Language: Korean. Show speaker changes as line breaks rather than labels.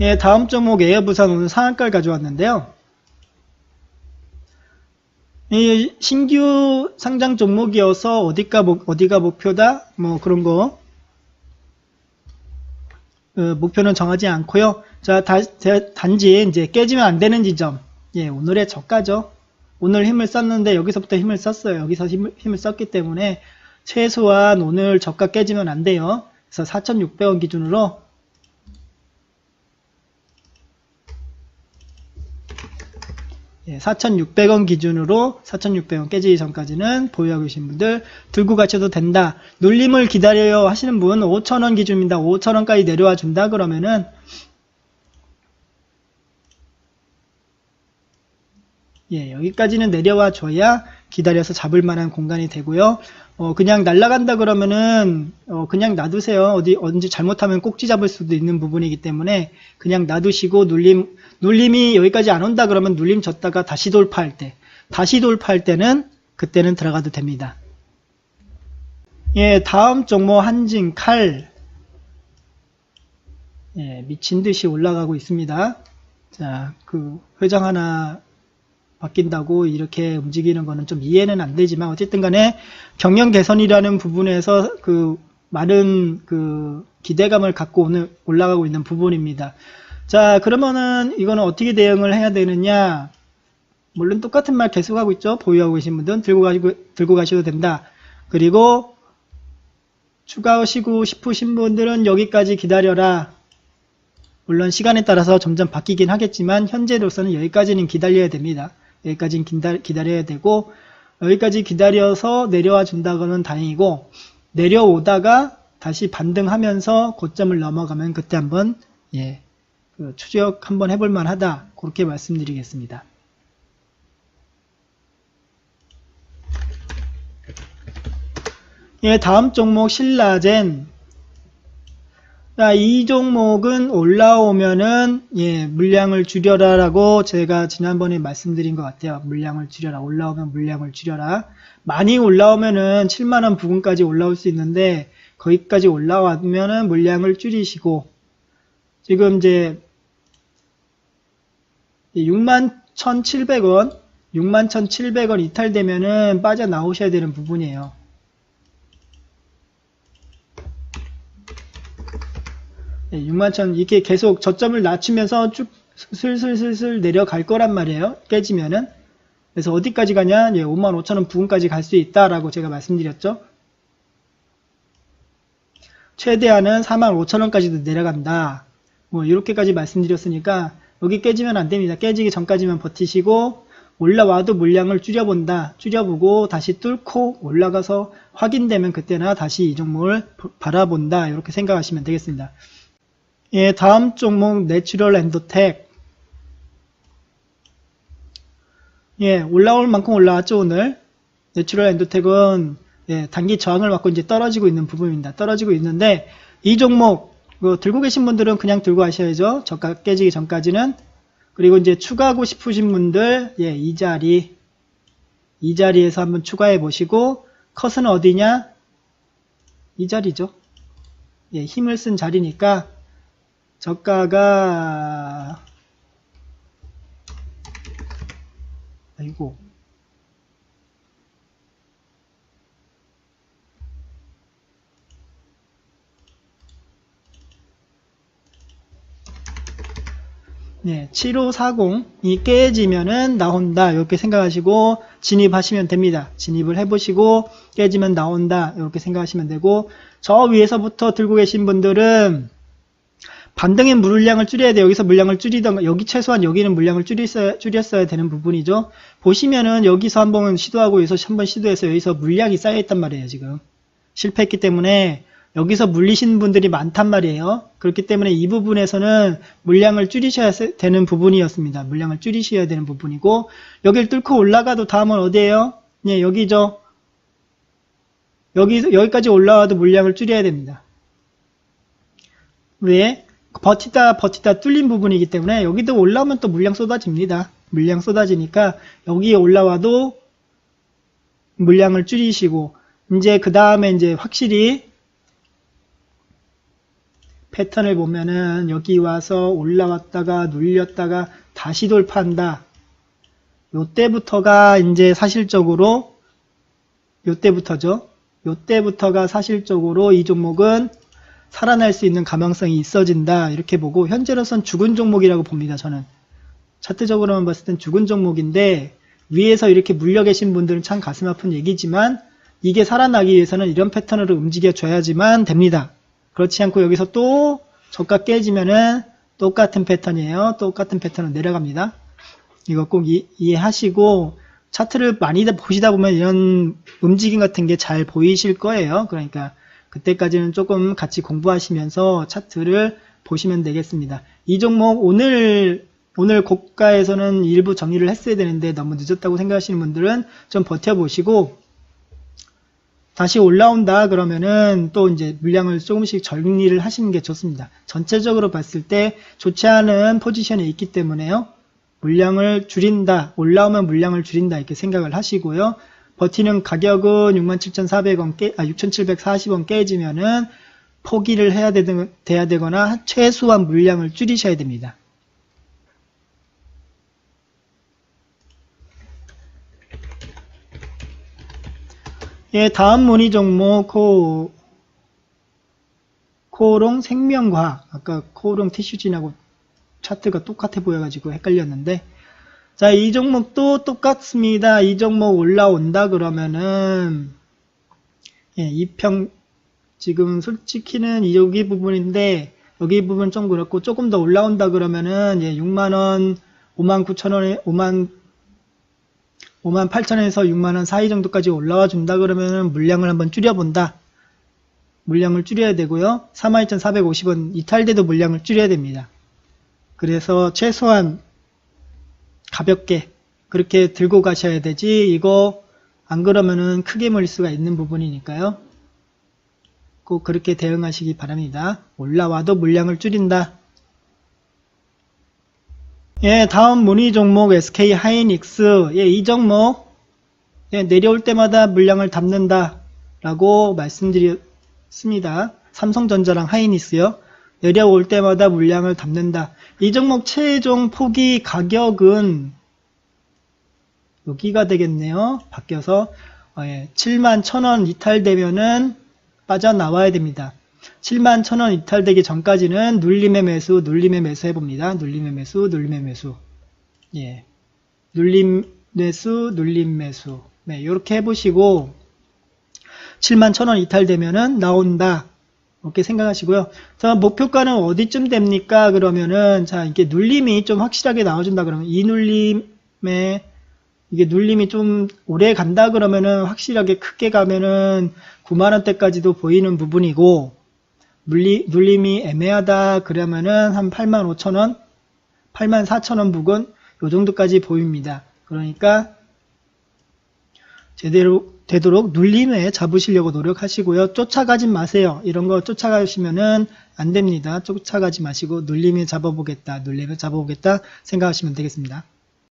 예, 다음 종목 에어부산 오늘 상한가를 가져왔는데요. 이 신규 상장 종목이어서 어디가 목, 어디가 목표다 뭐 그런 거 어, 목표는 정하지 않고요. 자, 다- 대- 단지 이제 깨지면 안 되는 지점. 예, 오늘의 저가죠. 오늘 힘을 썼는데 여기서부터 힘을 썼어요. 여기서 힘을, 힘을 썼기 때문에 최소한 오늘 저가 깨지면 안 돼요. 그래서 4,600원 기준으로 예, 4,600원 기준으로 4,600원 깨지기 전까지는 보유하고 계신 분들 들고 가셔도 된다. 눌림을 기다려요 하시는 분 5,000원 기준입니다. 5,000원까지 내려와 준다 그러면은 예, 여기까지는 내려와 줘야 기다려서 잡을 만한 공간이 되고요. 어, 그냥 날아간다 그러면은 어, 그냥 놔두세요. 어디 언제 잘못하면 꼭지 잡을 수도 있는 부분이기 때문에 그냥 놔두시고 눌림 눌림이 여기까지 안 온다 그러면 눌림 졌다가 다시 돌파할 때 다시 돌파할 때는 그때는 들어가도 됩니다. 예, 다음 종목 한진 칼 예, 미친 듯이 올라가고 있습니다. 자, 그 회장 하나 바뀐다고 이렇게 움직이는 거는 좀 이해는 안 되지만 어쨌든 간에 경영 개선이라는 부분에서 그 많은 그 기대감을 갖고 오늘 올라가고 있는 부분입니다. 자, 그러면은 이거는 어떻게 대응을 해야 되느냐? 물론 똑같은 말 계속하고 있죠. 보유하고 계신 분들은 들고 가시고 들고 가셔도 된다. 그리고 추가하시고 싶으신 분들은 여기까지 기다려라. 물론 시간에 따라서 점점 바뀌긴 하겠지만 현재로서는 여기까지는 기다려야 됩니다. 여기까지는 기다, 기다려 야 되고 여기까지 기다려서 내려와 준다고는 다행이고 내려오다가 다시 반등하면서 고점을 넘어가면 그때 한번 예, 그 추적 한번 해볼 만하다 그렇게 말씀드리겠습니다. 예, 다음 종목 신라젠 자, 이 종목은 올라오면은 예, 물량을 줄여라라고 제가 지난번에 말씀드린 것 같아요. 물량을 줄여라. 올라오면 물량을 줄여라. 많이 올라오면은 7만 원 부근까지 올라올 수 있는데 거기까지 올라오면은 물량을 줄이시고 지금 이제 6만 1,700원, 6만 1,700원 이탈되면은 빠져나오셔야 되는 부분이에요. 예, 61,000 이렇게 계속 저점을 낮추면서 쭉 슬슬슬슬 내려갈 거란 말이에요. 깨지면은. 그래서 어디까지 가냐? 예, 55,000원 부근까지 갈 수 있다라고 제가 말씀드렸죠. 최대한은 45,000원까지도 내려간다. 뭐 이렇게까지 말씀드렸으니까 여기 깨지면 안 됩니다. 깨지기 전까지만 버티시고 올라와도 물량을 줄여본다. 줄여보고 다시 뚫고 올라가서 확인되면 그때나 다시 이 종목을 바라본다. 이렇게 생각하시면 되겠습니다. 예, 다음 종목 내추럴 엔도텍. 예, 올라올 만큼 올라왔죠, 오늘. 내추럴 엔도텍은 예, 단기 저항을 받고 이제 떨어지고 있는 부분입니다. 떨어지고 있는데 이 종목 그 들고 계신 분들은 그냥 들고 하셔야죠. 저가 깨지기 전까지는. 그리고 이제 추가하고 싶으신 분들 예, 이 자리 이 자리에서 한번 추가해 보시고 컷은 어디냐? 이 자리죠. 예, 힘을 쓴 자리니까 저가가 아이고. 네, 7540이 깨지면은 나온다. 이렇게 생각하시고 진입하시면 됩니다. 진입을 해보시고 깨지면 나온다. 이렇게 생각하시면 되고 저 위에서부터 들고 계신 분들은 반등의 물량을 줄여야 돼요. 여기서 물량을 줄이던가 여기 최소한 여기는 물량을 줄였어야, 줄였어야 되는 부분이죠. 보시면은 여기서 한번 시도하고 여기서 한번 시도해서 여기서 물량이 쌓여 있단 말이에요. 지금 실패했기 때문에 여기서 물리신 분들이 많단 말이에요. 그렇기 때문에 이 부분에서는 물량을 줄이셔야 되는 부분이었습니다. 물량을 줄이셔야 되는 부분이고 여기를 뚫고 올라가도 다음은 어디예요? 네, 여기죠. 여기 여기까지 올라와도 물량을 줄여야 됩니다. 왜? 버티다 버티다 뚫린 부분이기 때문에 여기도 올라오면 또 물량 쏟아집니다. 물량 쏟아지니까 여기에 올라와도 물량을 줄이시고 이제 그 다음에 이제 확실히 패턴을 보면은 여기 와서 올라왔다가 눌렸다가 다시 돌파한다. 요때부터가 이제 사실적으로 요때부터죠. 요때부터가 사실적으로 이 종목은 살아날 수 있는 가망성이 있어진다. 이렇게 보고 현재로선 죽은 종목이라고 봅니다. 저는 차트적으로만 봤을 땐 죽은 종목인데 위에서 이렇게 물려 계신 분들은 참 가슴 아픈 얘기지만 이게 살아나기 위해서는 이런 패턴으로 움직여 줘야지만 됩니다. 그렇지 않고 여기서 또 저가 깨지면은 똑같은 패턴이에요. 똑같은 패턴은 내려갑니다. 이거 꼭 이, 이해하시고 차트를 많이 보시다 보면 이런 움직임 같은 게 잘 보이실 거예요. 그러니까 그때까지는 조금 같이 공부하시면서 차트를 보시면 되겠습니다. 이 종목 오늘 오늘 고가에서는 일부 정리를 했어야 되는데 너무 늦었다고 생각하시는 분들은 좀 버텨보시고 다시 올라온다 그러면은 또 이제 물량을 조금씩 정리를 하시는 게 좋습니다. 전체적으로 봤을 때 좋지 않은 포지션에 있기 때문에요. 물량을 줄인다, 올라오면 물량을 줄인다 이렇게 생각을 하시고요. 버티는 가격은 67,400원 깨, 아, 6,740원 깨지면은 포기를 해야 되, 돼야 되거나 최소한 물량을 줄이셔야 됩니다. 예, 다음 문의 종목 코 코롱 생명과학 아까 코롱 티슈진하고 차트가 똑같아 보여가지고 헷갈렸는데 자, 이 종목도 똑같습니다. 이 종목 올라온다 그러면은 예, 이평 지금 솔직히는 이 여기 부분인데 여기 부분 좀 그렇고 조금 더 올라온다 그러면은 예, 6만 원, 5만 9천 원에 5만 5만 8천에서 6만 원 사이 정도까지 올라와 준다 그러면은 물량을 한번 줄여 본다. 물량을 줄여야 되고요. 42,450원 이탈돼도 물량을 줄여야 됩니다. 그래서 최소한 가볍게 그렇게 들고 가셔야 되지 이거 안 그러면은 크게 몰릴 수가 있는 부분이니까요. 꼭 그렇게 대응하시기 바랍니다. 올라와도 물량을 줄인다. 예, 다음 문의 종목 SK 하이닉스. 예, 이 종목 예, 내려올 때마다 물량을 담는다 라고 말씀드렸습니다. 삼성전자랑 하이닉스요. 내려올 때마다 물량을 담는다. 이 종목 최종 포기 가격은 여기가 되겠네요. 바뀌어서 어, 예, 7만 1000원 이탈되면은 빠져나와야 됩니다. 7만 1000원 이탈되기 전까지는 눌림의 매수, 눌림의 매수 해봅니다. 눌림의 매수, 눌림의 매수. 예. 눌림 매수, 눌림 매수. 네, 이렇게 해보시고 7만 1000원 이탈되면은 나온다. 이렇게 생각하시고요. 자, 목표가는 어디쯤 됩니까? 그러면은, 자, 이게 눌림이 좀 확실하게 나와준다 그러면, 이 눌림에, 이게 눌림이 좀 오래 간다 그러면은, 확실하게 크게 가면은, 9만원대까지도 보이는 부분이고, 눌리, 눌림이 애매하다 그러면은, 한 8만 5천원, 8만 4천원 부근, 요 정도까지 보입니다. 그러니까, 제대로 되도록 눌림에 잡으시려고 노력하시고요. 쫓아가지 마세요. 이런 거 쫓아가시면은 안 됩니다. 쫓아가지 마시고 눌림에 잡아보겠다, 눌림에 잡아보겠다 생각하시면 되겠습니다.